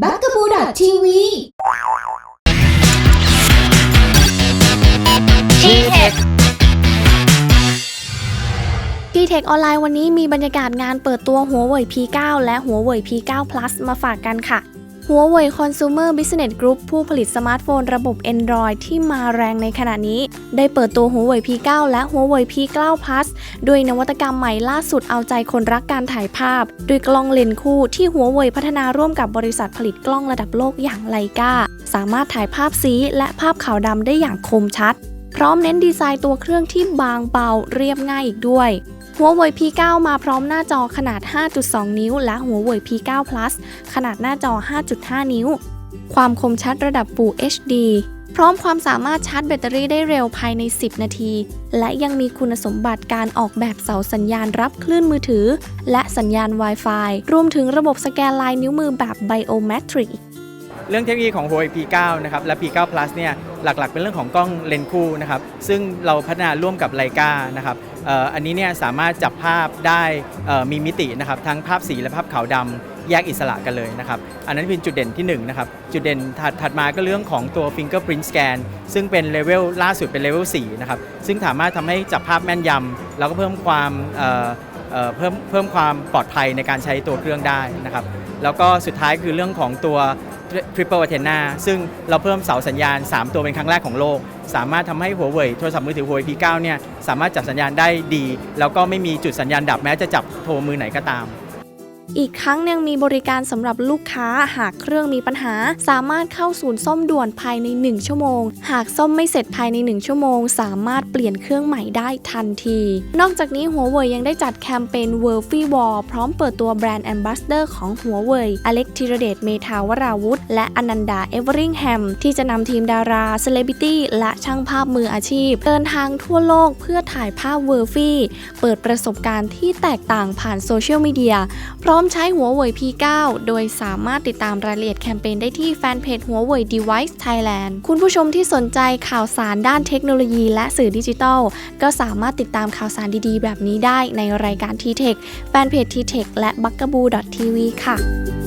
บักกะบูดทีวีที่เทคออนไลน์วันนี้มีบรรยากาศงานเปิดตัวหัวเว่ย P9 และหัวเว่ย P9 Plus มาฝากกันค่ะ หัวเว่ย Consumer Business Group ผู้ผลิตสมาร์ทโฟนระบบ Android ที่มาแรงในขณะนี้ ได้เปิดตัวหัวเว่ย P9 และหัวเว่ย P9 Plus ด้วยนวัตกรรมใหม่ล่าสุดเอาใจคนรักการถ่ายภาพ ด้วยกล้องเลนส์คู่ที่หัวเว่ยพัฒนาร่วมกับบริษัทผลิตกล้องระดับโลกอย่างไลกาสามารถถ่ายภาพสีและภาพขาวดำได้อย่างคมชัด พร้อมเน้นดีไซน์ตัวเครื่องที่บางเบาเรียบง่ายอีกด้วย หัวเว่ย P9 มาพร้อมหน้าจอขนาด 5.2 นิ้ว และหัวเว่ย P9 Plus ขนาดหน้าจอ 5.5 นิ้ว ความคมชัดระดับ Full HD พร้อมความสามารถชาร์จแบตเตอรี่ได้เร็วภายใน 10 นาที และยังมีคุณสมบัติการออกแบบเสาสัญญาณรับคลื่นมือถือ และสัญญาณ Wi-Fi รวมถึงระบบสแกนลายนิ้วมือแบบ Biometric เรื่องเทคโนโลยีของ Huawei P9 นะครับและ P9 Plus เนี่ยหลักๆ เป็นเรื่องของกล้องเลนส์คู่นะครับซึ่งเราพัฒนาร่วมกับไลกานะครับอ,อันนี้เนี่ยสามารถจับภาพได้มีมิตินะครับทั้งภาพสีและภาพขาวดำแยกอิสระกันเลยนะครับอันนั้นเป็นจุดเด่นที่1นะครับจุดเด่นถัดถัดมาก็เรื่องของตัว Fingerprint Scan ซึ่งเป็นเลเวลล่าสุดเป็นเลเวล4นะครับซึ่งสามารถทำให้จับภาพแม่นยำแล้วก็เพิ่มความเเเพิ่มเพิ่มความปลอดภัยในการใช้ตัวเครื่องได้นะครับแล้วก็สุดท้ายคือเรื่องของตัว Triple Antenna ซึ่งเราเพิ่มเสาสัญญาณ 3 ตัวเป็นครั้งแรกของโลก สามารถทำให้หัวเว่ยโทรศัพท์มือถือหัวเว่ย P9 เนี่ยสามารถจับสัญญาณได้ดี แล้วก็ไม่มีจุดสัญญาณดับแม้จะจับโทรมือไหนก็ตาม อีกครั้งยังมีบริการสำหรับลูกค้าหากเครื่องมีปัญหา สามารถเข้าศูนย์ซ่อมด่วนภายใน 1 ชั่วโมง หากซ่อมไม่เสร็จภายใน 1 ชั่วโมง สามารถเปลี่ยนเครื่องใหม่ได้ทันที นอกจากนี้หัวเว่ยยังได้จัดแคมเปญ w o r l f y War พร้อมเปิดตัวแบรนด์แอมบาสเดอร์ของหัวเว่ยอเล็กธีรเดชเมธาวราวุธ และอนันดาเอเวอริงแฮมที่จะนำทีมดาราเซเลบริตี้และช่างภาพมืออาชีพ เดินทางทั่วโลกเพื่อถ่ายภาพเวอร์ฟี่ เปิดประสบการณ์ที่แตกต่างผ่านโซเชียลมีเดียพร้อมใช้หัวเว่ย P9 โดยสามารถติดตามรายละเอียดแคมเปญได้ที่แฟนเพจหัวเว่ย Device Thailand คุณผู้ชมที่สนใจข่าวสารด้านเทคโนโลยีและสื่อดิจิทัล ก็สามารถติดตามข่าวสารดีๆ แบบนี้ได้ในรายการ T-Tech แฟนเพจ T-Tech และ b u g a b o o TV ค่ะ